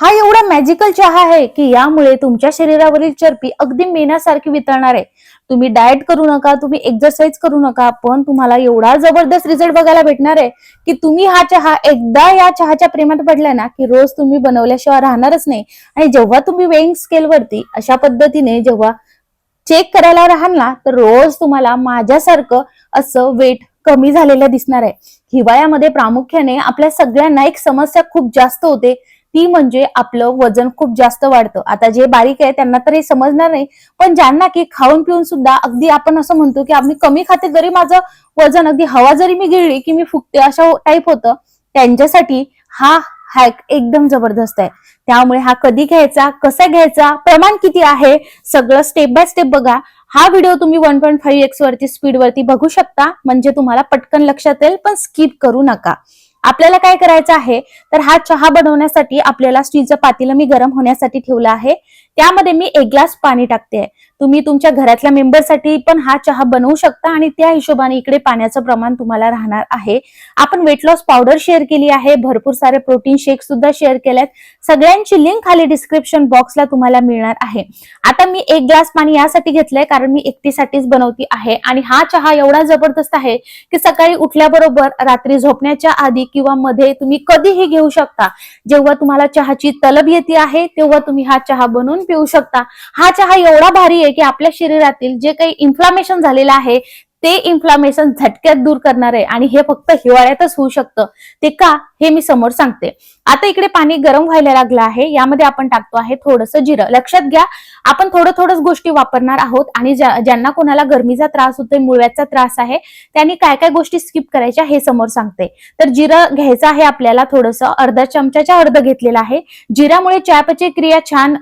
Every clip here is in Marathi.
हा एवढा मॅजिकल चहा आहे की यामुळे तुमच्या शरीरावरील चरबी अगदी मेणासारखी वितळणार आहे. तुम्ही डाएट करू नका तुम्ही एक्सरसाइज करू नका पण तुम्हाला एवढा जबरदस्त रिझल्ट बघायला भेटणार आहे की तुम्ही हा चहा एकदा या चहाच्या प्रेमात पडलाय ना की रोज तुम्ही बनवल्याशिवाय राहणारच नाही. आणि जेव्हा तुम्ही वेईंग स्केलवरती अशा पद्धतीने जेव्हा चेक करायला राहाल ना तर रोज तुम्हाला माझ्यासारखं असं वेट कमी झालेलं दिसणार आहे. हिवाळ्यामध्ये प्रामुख्याने आपल्या सगळ्यांना एक समस्या खूप जास्त होते ती म्हणजे आपलं वजन खूप जास्त वाढतं. आता जे बारीक आहे त्यांना तर हे समजणार नाही पण ज्यांना की खाऊन पिऊन सुद्धा अगदी आपण असं म्हणतो की आम्ही कमी खाते जरी माझं वजन अगदी हवा जरी मी गिळली की मी फुकते अशा टाईप होतं त्यांच्यासाठी हा हॅक एकदम जबरदस्त आहे. त्यामुळे हा कधी घ्यायचा कसा घ्यायचा प्रमाण किती आहे सगळं स्टेप बाय स्टेप बघा. हा व्हिडिओ तुम्ही वन पॉईंट फाईव्ह एक्स वरती स्पीड वरती बघू शकता. म्हणजे तुम्हाला पटकन लक्षात येईल पण स्किप करू नका. आपल्याला काय करायचं आहे? तर हा चहा बनवण्यासाठी आपल्याला स्टीलचं पातेलं मी गरम होण्यासाठी ठेवलं आहे. त्यामध्ये मी एक ग्लास पाणी टाकते तुम्ही तुमच्या घरातल्या मेंबरसाठी पण हा चहा बनवू शकता आणि त्या हिशोबाने इकडे पाण्याचं प्रमाण तुम्हाला राहणार आहे. आपण वेट लॉस पावडर शेअर केली आहे भरपूर सारे प्रोटीन शेक सुद्धा शेअर केल्यात. सगळ्यांची लिंक खाली डिस्क्रिप्शन बॉक्सला तुम्हाला मिळणार आहे. आता मी एक ग्लास पाणी यासाठी घेतलंय कारण मी एकटीसाठीच बनवती आहे आणि हा चहा एवढा जबरदस्त आहे की सकाळी उठल्याबरोबर रात्री झोपण्याच्या आधी किंवा मध्ये तुम्ही कधीही घेऊ शकता. जेव्हा तुम्हाला चहाची तलब येते आहे तेव्हा तुम्ही हा चहा बनवून पिऊ शकता. हा चहा एवढा भारी आहे की आपल्या शरीरातील जे काही इन्फ्लामेशन झालेलं आहे ते इन्फ्लामेशन झटक्यात दूर करणार आहे आणि हे फक्त हिवाळ्यातच होऊ शकतं. ते का? हे मी समोर सांगते. आता इकडे पाणी गरम व्हायला लागलं आहे. यामध्ये आपण टाकतो आहे थोडंसं जिरं. लक्षात घ्या आपण थोडं थोडंच गोष्टी वापरणार आहोत आणि ज्यांना कोणाला गरमीचा त्रास होतोय मुळव्याचा त्रास आहे त्यांनी काय काय गोष्टी स्किप करायच्या हे समोर सांगते. तर जिरं घ्यायचं आहे आपल्याला थोडंसं. अर्धा चमच्याच्या अर्ध घेतलेलं आहे. जिऱ्यामुळे चयापचय क्रिया छान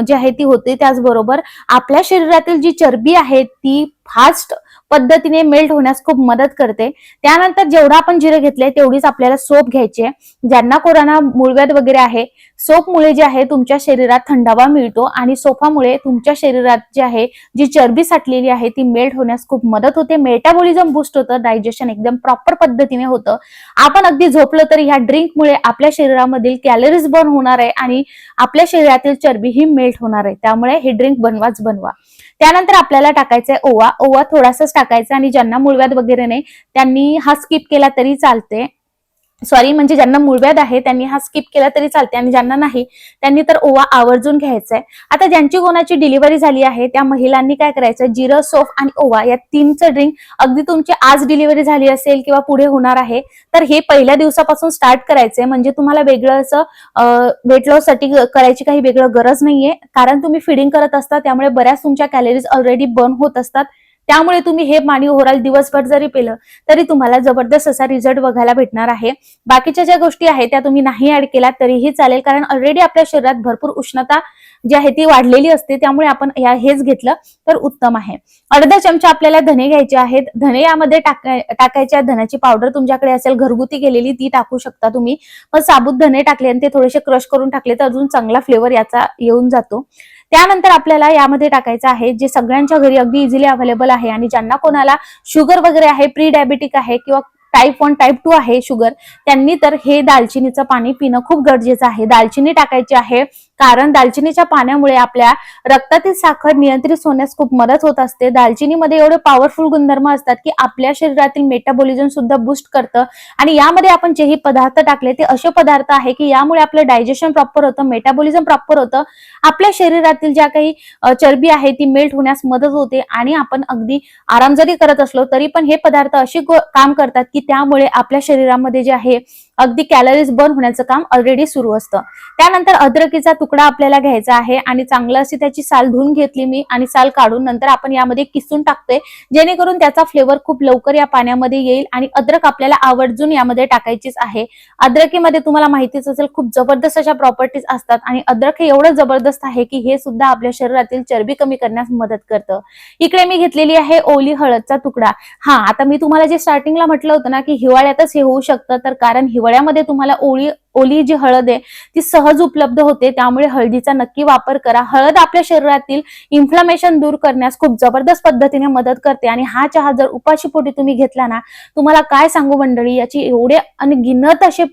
जी आहे ती होते त्याचबरोबर आपल्या शरीरातील जी चरबी आहे ती फास्ट पद्धतीने मेल्ट होण्यास खूप मदत करते. त्यानंतर जेवढा आपण जिरे घेतले तेवढीच आपल्याला सोप घ्यायची आहे. ज्यांना कोरोना मुळव्याध वगैरे आहे सोपमुळे जे आहे तुमच्या शरीरात थंडावा मिळतो आणि सोफामुळे तुमच्या शरीरात जे आहे जी चरबी साठलेली आहे ती मेल्ट होण्यास खूप मदत होते. मेटाबॉलिझम बुस्ट होतं डायजेशन एकदम प्रॉपर पद्धतीने होतं. आपण अगदी झोपलं तरी ह्या ड्रिंकमुळे आपल्या शरीरामधील कॅलरीज बर्न होणार आहे आणि आपल्या शरीरातील चरबी ही मेल्ट होणार आहे. त्यामुळे हे ड्रिंक बनवाच बनवा. त्यानंतर आपल्याला टाकायचंय ओवा. ओवा थोडासाच टाकायचा आणि ज्यांना मुळव्यात वगैरे नाही त्यांनी हा स्किप केला तरी चालते सॉरी म्हणजे ज्यांना मूळव्याध आहे त्यांनी हा स्किप केला तरी चालते आणि ज्यांना नाही त्यांनी तर ओवा आवर्जून घ्यायचा आहे आता ज्यांची कोणाची डिलिव्हरी झाली आहे त्या महिलांनी काय करायचं? जिरं सोफ आणि ओवा या तीनचं ड्रिंक अगदी तुमची आज डिलिव्हरी झाली असेल किंवा पुढे होणार आहे तर हे पहिल्या दिवसापासून स्टार्ट करायचंय. म्हणजे तुम्हाला वेगळं असं वेट लॉससाठी करायची काही वेगळं गरज नाहीये. कारण तुम्ही फिडिंग करत असता त्यामुळे बऱ्याच तुमच्या कॅलरीज ऑलरेडी बर्न होत असतात. त्यामुळे तुम्ही हे पाणी ओव्हरऑल दिवसभर जरी पेलं तरी तुम्हाला जबरदस्त असा रिझल्ट बघायला भेटणार आहे. बाकीच्या ज्या गोष्टी आहेत त्या तुम्ही नाही ऍड केल्या तरीही चालेल. कारण ऑलरेडी आपल्या शरीरात भरपूर उष्णता जी आहे ती वाढलेली असते. त्यामुळे आपण या हेच घेतलं तर उत्तम आहे. अर्धा चमचा आपल्याला धने घ्यायचे आहेत. धने यामध्ये टाकायच्या धण्याची पावडर तुमच्याकडे असेल घरगुती केलेली ती टाकू शकता तुम्ही. मग साबुत धने टाकले आणि ते थोडेसे क्रश करून टाकले तर अजून चांगला फ्लेवर याचा येऊन जातो. त्यानंतर आपल्याला यामध्ये टाकायचं आहे जे सगळ्यांच्या घरी अगदी इझिली अवेलेबल आहे आणि ज्यांना कोणाला शुगर वगैरे आहे प्री डायबेटिक आहे किंवा टाईप वन टाईप टू आहे शुगर त्यांनी तर हे दालचिनीचं पाणी पिणं खूप गरजेचं आहे. दालचिनी टाकायची आहे कारण दालचिनीच्या पाण्यामुळे आपल्या रक्तातील साखर नियंत्रित होण्यास खूप मदत होत असते. दालचिनीमध्ये एवढे पॉवरफुल गुणधर्म असतात की आपल्या शरीरातील मेटाबॉलिझम सुद्धा बुस्ट करतं आणि यामध्ये आपण जेही पदार्थ टाकले ते असे पदार्थ आहे की यामुळे आपलं डायजेशन प्रॉपर होतं मेटाबॉलिझम प्रॉपर होतं. आपल्या शरीरातील ज्या काही चरबी आहे ती मेल्ट होण्यास मदत होते आणि आपण अगदी आराम जरी करत असलो तरी पण हे पदार्थ असे काम करतात की त्यामुळे आपल्या शरीरामध्ये जे आहे अगदी कॅलरीज बर्न होण्याचं काम ऑलरेडी सुरू असतं. त्यानंतर अद्रकीचा तुकडा आपल्याला घ्यायचा आहे आणि चांगलं अशी त्याची साल धुवून घेतली मी आणि साल काढून नंतर आपण यामध्ये किसून टाकतोय. जेणेकरून त्याचा फ्लेवर खूप लवकर या पाण्यामध्ये येईल आणि अद्रक आपल्याला आवर्जून यामध्ये टाकायचीच आहे. अद्रकीमध्ये तुम्हाला माहितीच असेल खूप जबरदस्त अशा प्रॉपर्टीज असतात आणि अद्रक हे एवढं जबरदस्त आहे की हे सुद्धा आपल्या शरीरातील चरबी कमी करण्यास मदत करतं. इकडे मी घेतलेली आहे ओली हळदचा तुकडा. हा आता मी तुम्हाला जे स्टार्टिंगला म्हटलं होतं ना की हिवाळ्यातच हे होऊ शकतं तर कारण हिवाळ्यामध्ये तुम्हाला ओळी ओली जी हळद आहे ती सहज उपलब्ध होते. त्यामुळे हळदीचा नक्की वापर करा. हळद आपल्या शरीरातील इन्फ्लमेशन दूर करण्यास खूप जबरदस्त पद्धतीने मदत करते. आणि हा चहा जर उपाशीपोटी तुम्ही घेतला ना तुम्हाला काय सांगू मंडळी? याची एवढे अनगिनत असे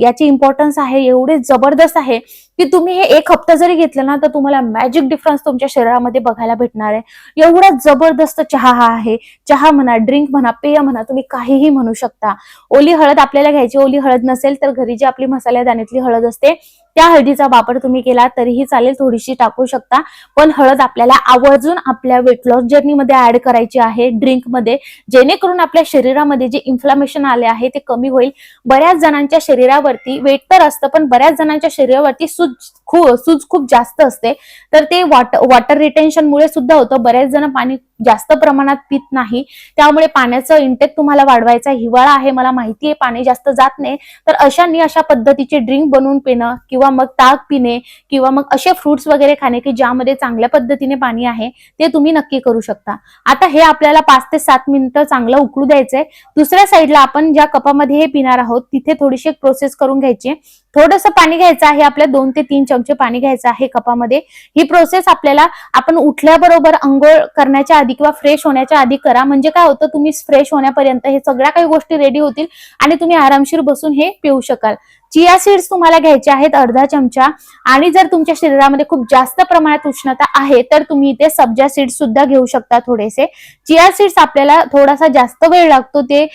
याची इम्पॉर्टन्स आहे एवढे जबरदस्त आहे की तुम्ही हे एक हप्ता जरी घेतलं ना तर तुम्हाला मॅजिक डिफरन्स तुमच्या शरीरामध्ये बघायला भेटणार आहे. एवढा जबरदस्त चहा हा आहे. चहा म्हणा ड्रिंक म्हणा पेय म्हणा तुम्ही काहीही म्हणू शकता. ओली हळद आपल्याला घ्यायची. ओली हळद नसेल तर घरी जी आपली मसाल्या दाण्यातली हळद असते त्या हळदीचा वापर तुम्ही केला तरीही चालेल थोडीशी टाकू शकता. पण हळद आपल्याला आवर्जून आपल्या वेट लॉस जर्नीमध्ये ऍड करायची आहे ड्रिंकमध्ये. जेणेकरून आपल्या शरीरामध्ये जे इन्फ्लामेशन आले आहे ते कमी होईल. बऱ्याच जणांच्या शरीरावरती वेट तर असतं पण बऱ्याच जणांच्या शरीरावरती सूज खूप सूज खूप जास्त असते. तर ते वॉटर वॉटर रिटेन्शन मुळे सुद्धा होतं. बऱ्याच जण पाणी जास्त प्रमाणात पित नाही. त्यामुळे पाण्याचं इंटेक तुम्हाला वाढवायचा हिवाळा आहे मला माहिती आहे पाणी जास्त जात नाही. तर अशांनी अशा पद्धतीचे ड्रिंक बनवून पिणं किंवा मग ताक पिणे किंवा मग असे फ्रुट्स वगैरे खाणे की ज्यामध्ये चांगल्या पद्धतीने पाणी आहे ते तुम्ही नक्की करू शकता. आता हे आपल्याला पाच ते सात मिनिटं चांगलं उकळू द्यायचंय. दुसऱ्या साईडला आपण ज्या कपामध्ये हे पिणार आहोत तिथे थोडीशी प्रोसेस करून घ्यायची थोडंसं पाणी घ्यायचं आहे आपल्या दोन ते तीन चमचे पाणी घ्यायचं आहे कपामध्ये. ही प्रोसेस आपल्याला आपण उठल्याबरोबर अंघोळ करण्याच्या आधी किंवा फ्रेश होण्याच्या आधी करा. म्हणजे काय होतं तुम्ही फ्रेश होण्यापर्यंत हे सगळ्या काही गोष्टी रेडी होतील आणि तुम्ही आरामशीर बसून हे पिऊ शकाल. चिया सीड्स तुम्हाला घ्यायचे आहेत अर्धा चमचा. आणि जर तुमच्या शरीरामध्ये खूप जास्त प्रमाणात उष्णता आहे तर तुम्ही इथे सब्जा सीड्स सुद्धा घेऊ शकता थोडेसे. चिया सीड्स आपल्याला थोडासा जास्त वेळ लागतो ते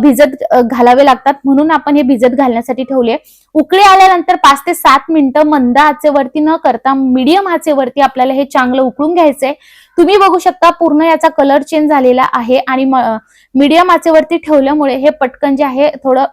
भिजत घालावे लागतात. म्हणून आपण हे भिजत घालण्यासाठी ठेवले. उकळी आल्यानंतर पाच ते सात मिनिटं मंद आचेवरती न करता मीडियम आचेवरती आपल्याला हे चांगलं उकळून घ्यायचंय. तुम्ही बघू शकता पूर्ण याचा कलर चेंज झालेला आहे. आणि मीडियम आचेवरती ठेवल्यामुळे हे पटकन जे आहे थोडं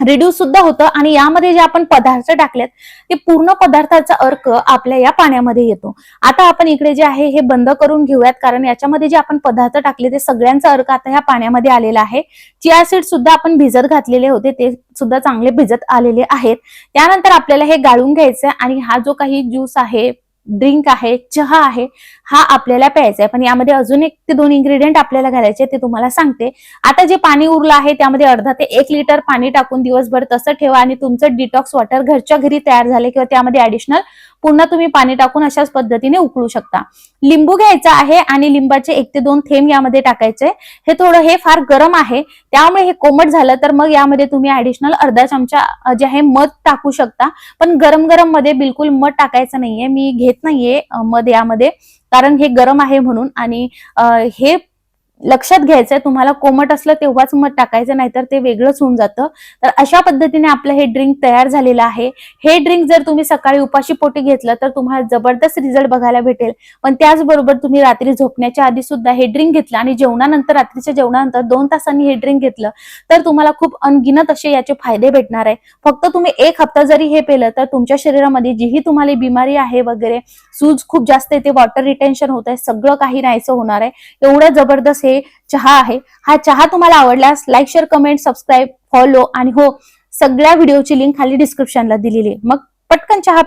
रिड्यूस सुद्धा होतं आणि यामध्ये जे आपण पदार्थ टाकलेत ते पूर्ण पदार्थाचा अर्क आपल्या या पाण्यामध्ये येतो. आता आपण इकडे जे आहे हे बंद करून घेऊयात कारण याच्यामध्ये जे आपण पदार्थ टाकले ते सगळ्यांचा अर्क आता ह्या पाण्यामध्ये आलेला आहे. चिया सीड सुद्धा आपण भिजत घातलेले होते ते सुद्धा चांगले भिजत आलेले आहेत. त्यानंतर आपल्याला हे गाळून घ्यायचं आणि हा जो काही ज्यूस आहे ड्रिंक आहे चहा आहे हा आपल्याला प्यायचा आहे. पण यामध्ये अजून एक ते दोन इन्ग्रेडियंट आपल्याला घालायचे ते तुम्हाला सांगते. आता जे पाणी उरलं आहे त्यामध्ये अर्धा ते एक लिटर पाणी टाकून दिवसभर तसं ठेवा आणि तुमचं डिटॉक्स वॉटर घरच्या घरी तयार झाले किंवा त्यामध्ये ऍडिशनल पुन्हा तुम्ही पाणी टाकून अशाच पद्धतीने उकळू शकता. लिंबू घ्यायचा आहे आणि लिंबाचे एक ते दोन थेंब यामध्ये टाकायचे. हे थोडं हे फार गरम आहे. त्यामुळे हे कोमट झालं तर मग यामध्ये तुम्ही ऍडिशनल अर्धा चमचा जे आहे मध टाकू शकता. पण गरम गरममध्ये बिलकुल मध टाकायचं नाहीये. मी घेत नाहीये मध यामध्ये. कारण हे गरम आहे म्हणून आणि हे लक्षात घ्यायचंय तुम्हाला कोमट असलं तेव्हाच मध टाकायचं नाहीतर ते वेगळंच होऊन जातं. तर अशा पद्धतीने आपलं हे ड्रिंक तयार झालेलं आहे. हे ड्रिंक जर तुम्ही सकाळी उपाशी पोटी घेतलं तर तुम्हाला जबरदस्त रिझल्ट बघायला भेटेल. पण त्याचबरोबर तुम्ही रात्री झोपण्याच्या आधी सुद्धा हे ड्रिंक घेतलं आणि जेवणानंतर रात्रीच्या जेवणानंतर दोन तासांनी हे ड्रिंक घेतलं तर तुम्हाला खूप अनगिनत असे याचे फायदे भेटणार आहे. फक्त तुम्ही एक हप्ता जरी हे पेलं तर तुमच्या शरीरामध्ये जीही तुम्हाला बिमारी आहे वगैरे सूज खूप जास्त येते वॉटर रिटेन्शन होत आहे सगळं काही नाहीसं होणार आहे. एवढं जबरदस्त इथे चहा आहे. हा चहा तुम्हाला आवडल्यास like share comment subscribe follow आणि हो सगळ्या व्हिडिओची लिंक खाली डिस्क्रिप्शनला दिलेली आहे. मग पटकन चहा